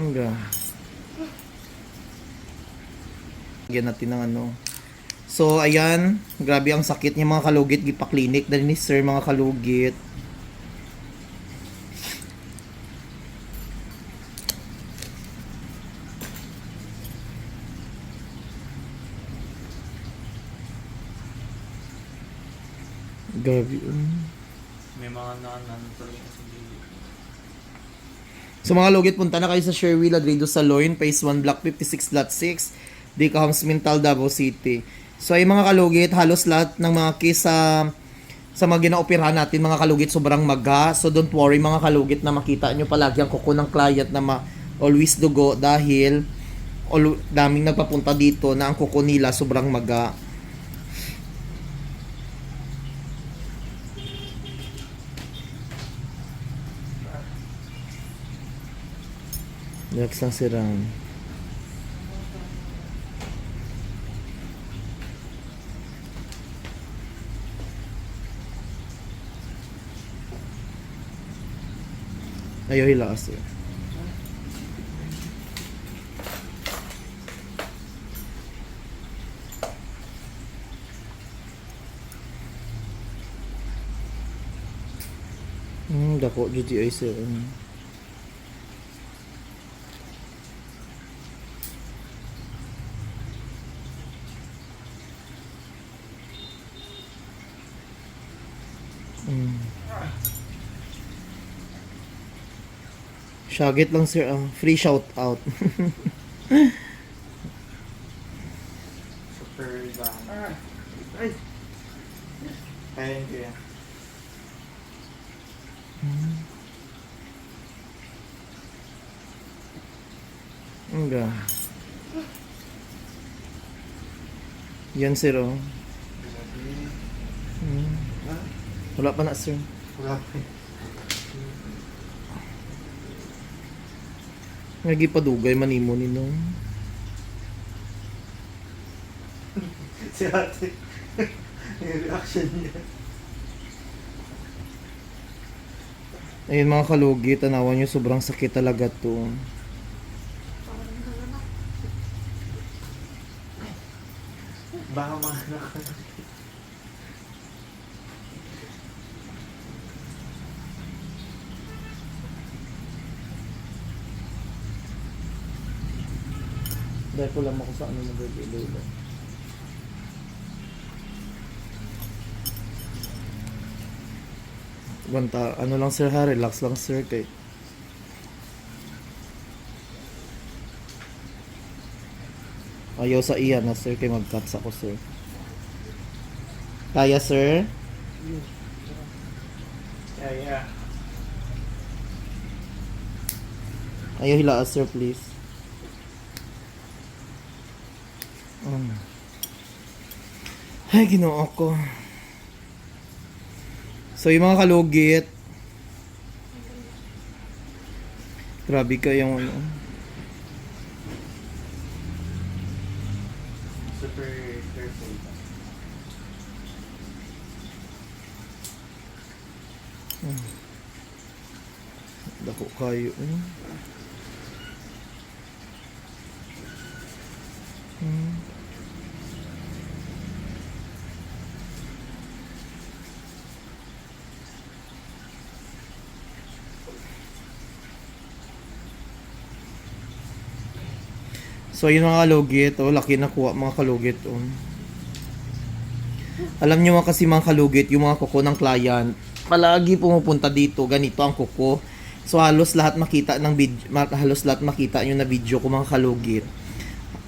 Nga. Lagyan natin ng ano. So, ayan. Grabe ang sakit niya mga kalugit. Gipa-clinic. Dali ni sir mga kalugit. Grabe. um. May mga nakanan talaga sa. So mga lugit, punta na kayo sa Sherwin Ladrido Saloon, Phase 1, Block 56, Lot 6, Dicahoms, Mintal, Davao City. So ay mga kalugit, halos lahat ng mga case sa sa mga ginaoperahan natin mga kalugit sobrang maga. So don't worry mga kalugit na makita nyo palagi ang kuko ng client na ma always dugo dahil all, daming nagpapunta dito na ang kuko nila sobrang maga. Relax lang si Ram. Ayaw hilaas eh. Hmm, dako sir. Hmm. Mm. Shagit lang sir, ah. free shout out. Super bang. Ay! Kaya ko yan. Nga. Yan sir, oh. Mm. Wala pa na sir. Wala pa eh. Nga padugay manimo ni no. Si ate. Yung reaction niya. Ayun mga kalugi, tanawan nyo, sobrang sakit talaga to. Baka mga Dahil ko lang ako sa ano nag-ililo. Banta, ano lang sir ha, relax lang sir kay Ayaw sa iya na sir kay mag-cuts ako sir. Kaya sir? Yeah. Ayaw hilaas sir please. Um. Ay, ginoo ko. So, yung mga kalugit, grabe kayong ano. Super careful. Dako kayo. Hmm. So yun mga kalugit, oh, laki na kuha mga kalugit. Oh. Alam nyo mga kasi mga kalugit, yung mga kuko ng client, palagi pumupunta dito, ganito ang kuko. So halos lahat makita ng video, halos lahat makita nyo na video ko mga kalugit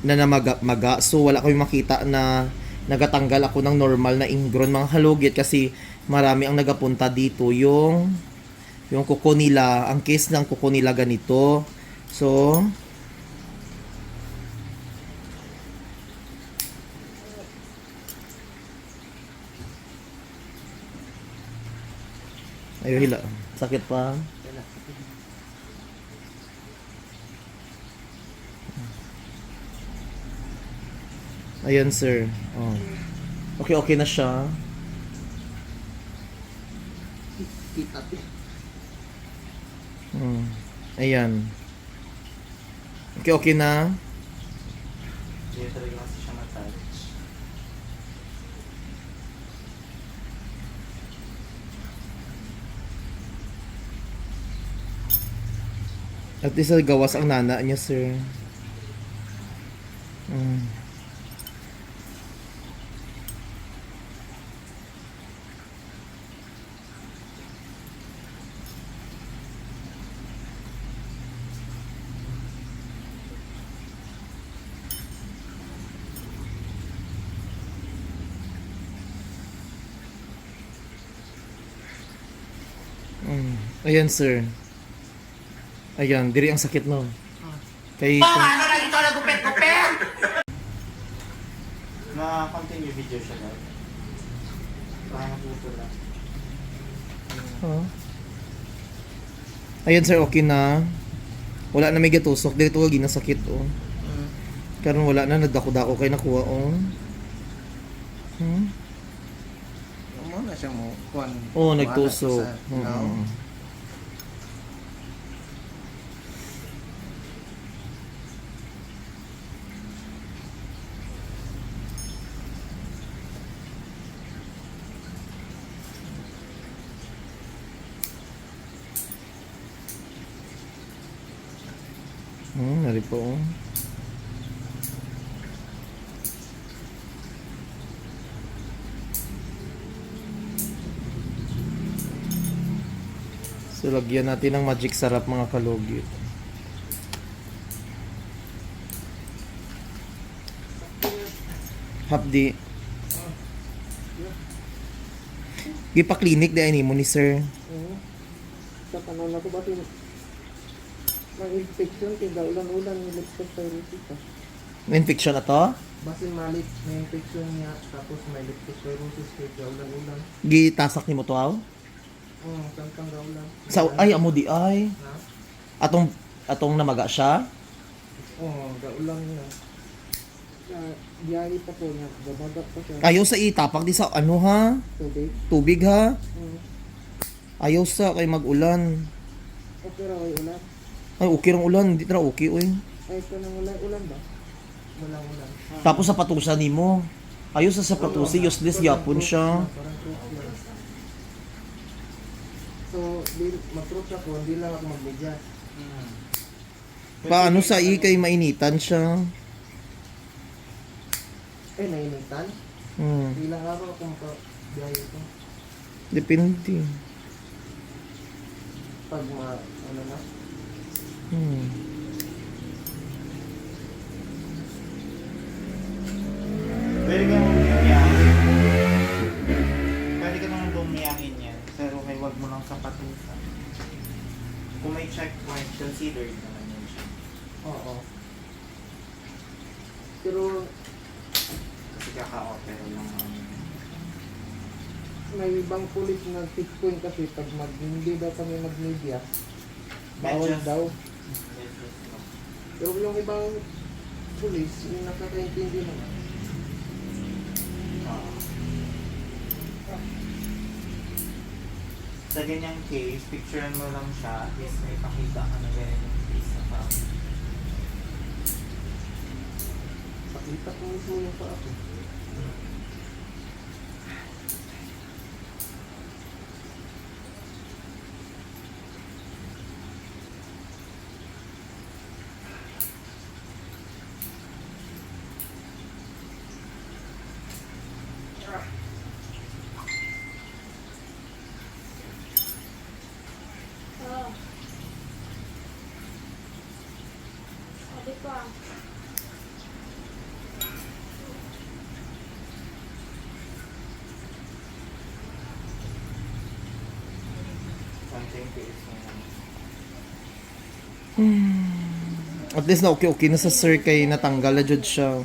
na namaga maga. So wala kami makita na nagatanggal ako ng normal na ingron mga halugit kasi marami ang nagapunta dito yung yung kuko nila, ang case ng kuko nila ganito. So, Ayaw hila. Sakit pa. Ayan, sir. Oh. Okay, okay na siya. Hmm. Ayan. Okay, okay na. Hindi talaga kasi siya matouch. At least gawas ang nana niya, sir. Mm. Mm. Ayan, sir. Ayan, diri ang sakit no. Kay Na-continue video siya na. Parang puto lang. Oh. Ayan sir, okay na. Wala na may gatusok. Dito wag ginasakit oh. Karon wala na nadako-dako kay nakuha oh. Hmm? Mo na siya mo kuan. Oh, nagtusok. na sa- Mm. no? Hmm, nari po. So, lagyan natin ng magic sarap mga kalugit. Hapdi. Gipa-clinic dahil mo ni sir. Oo. Sa kanon ako ba tin may infection kay ulan-ulan yung leptospirosis ah. May infection na to? Basin malit may infection niya tapos may leptospirosis kay ulan-ulan. Gitasak ni mo to aw? Oo, kangkang gaulan. Sa ay amo di ay. Na? Atong atong namaga siya. Oo, gaulan niya. Sa biyahe pa po niya, babaga pa siya. Ayaw sa itapak di sa ano ha? Tubig. Tubig ha? Oo. Ayaw sa kay mag-ulan. Okay raw ay ulan. Ay okay rang ulan, di tra okay oy. Ay, ito nang ulan, ulan ba? Walang ulan. Tapos sa patusa nimo. Ayaw sa sa patusi, useless yapon siya. So, di, mag-fruit ako, hindi lang ako mag-medyas. Hmm. Paano sa i kay mainitan siya? Eh, nainitan. Hmm, Ilang araw ako makabiyahe ko. depende. Pag ma, ano na, Hmm. Pwede ka mong bumiyangin. Pwede ka bumiyangin yan. Pero may wag mo lang sapatusan. Kung may checkpoint, considered naman yun siya. oo. Pero, Kasi lang naman. may ibang pulis na checkpoint kasi pag mag, hindi daw kami mag-media, bawal Medyo- daw. Pero yung ibang pulis, yung nakakaintindi naman. Oo. Sa ganyang case, picturean mo lang siya, at least may pakita ka na ganyan yung face na pa. Pakita ko mismo yung pa ako. Oh. Ko ah. At least na okay okay na sa sir kay natanggal na jud siya.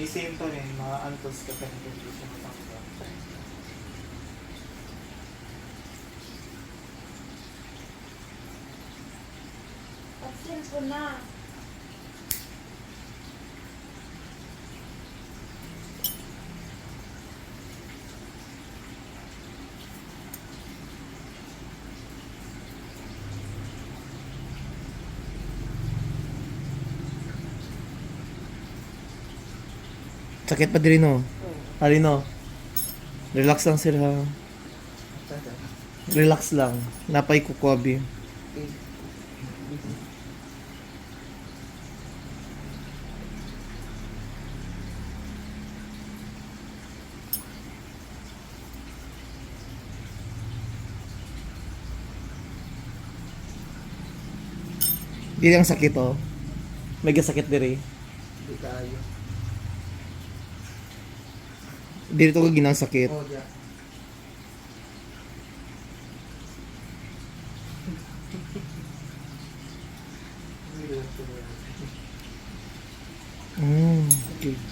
Yung same to rin, mga antos ka pa hindi siya ko na. Sakit pa din no? Oh. Alino? Oh. Relax lang sir ha. Relax lang. Napay ko, Kobe. Okay. Di ang sakit oh. Mega sakit diri. Hindi tayo. Dito ka ginang sakit. Oh, diya. Mm, okay.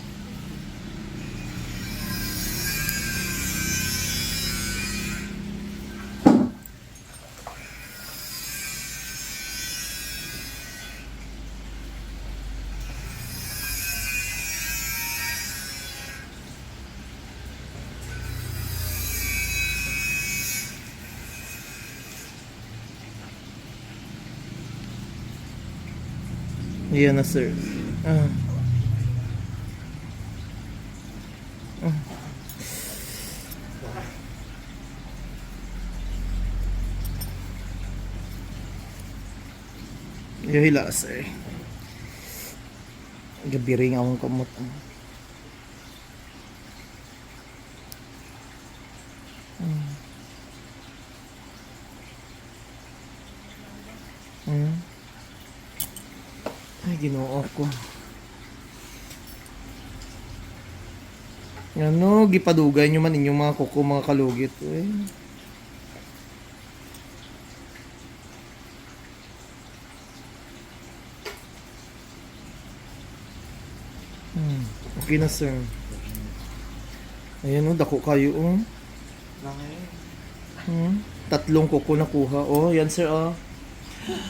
Ayan na sir. Ah. Yung hila sir. Gabi rin akong kamot. Hmm. Hmm. Ay, ginoo ko. Ano, gipadugay nyo man inyong mga kuko, mga kalugit. Eh. Hmm, okay na sir. Ayan o, dako kayo o. Eh. Hmm, tatlong kuko nakuha. Oh, yan sir oh.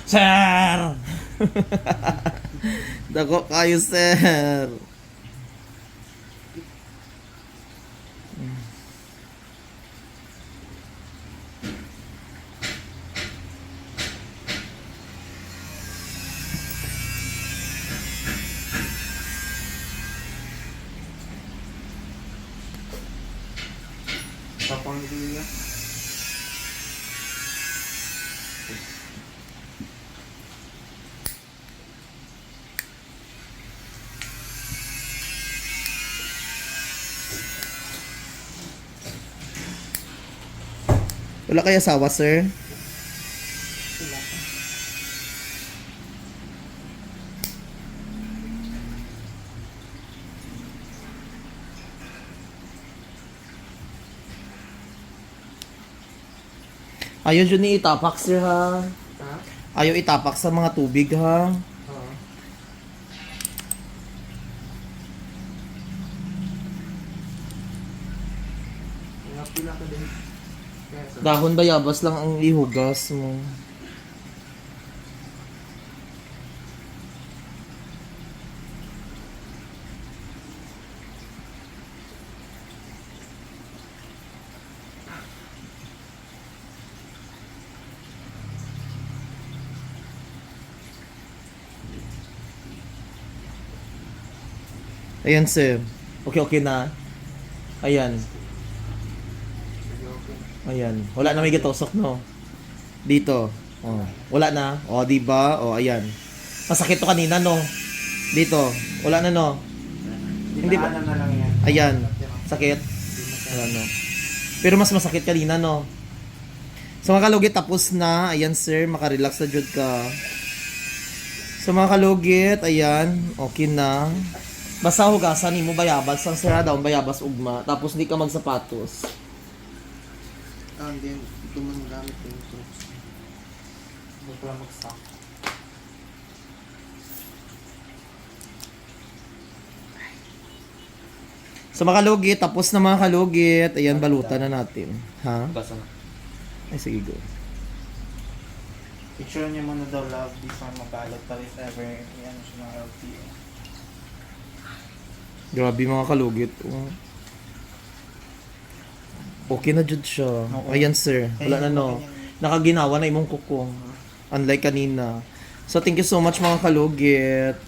Sir! dako kayo sir. Wala kaya asawa sir? Ayaw dyan ni itapak sir ha. Ha? Ayaw itapak sa mga tubig ha. Oo. Nga pila ka din. Kaya sa Dahon bayabas lang ang ihugas mo. Ayan sir. Okay, okay na. Ayan. Ayan. Wala na may gatosok, no? Dito. Oh. Wala na. O, oh, di ba? O, oh, ayan. Masakit to kanina, no? Dito. Wala na, no? Hindi ba- na lang yan. Ayan. Sakit. Wala, no? Pero mas masakit kanina, no? So, mga kalugit, tapos na. Ayan, sir. Makarelax na jud ka. So, mga kalugit, ayan. Okay na. Basta hugasan mo bayabas. Ang sira daw, bayabas ugma. Tapos, hindi ka magsapatos. Hindi. Ito man gamit ko yung socks. Huwag ko lang mag-stop. So mga kalugit, tapos na mga kalugit. Ayan, balutan na natin. Ha? Basta na. Ay, sige, go. Picture niyo muna daw love before mabalot pa if ever yan siya mga LTO. Grabe mga kalugit. Oh. Okay na jud siya. Oo. Ayan, sir. Wala na, no. Nakaginawa na imong kuko. Unlike kanina. So, thank you so much mga kalugit.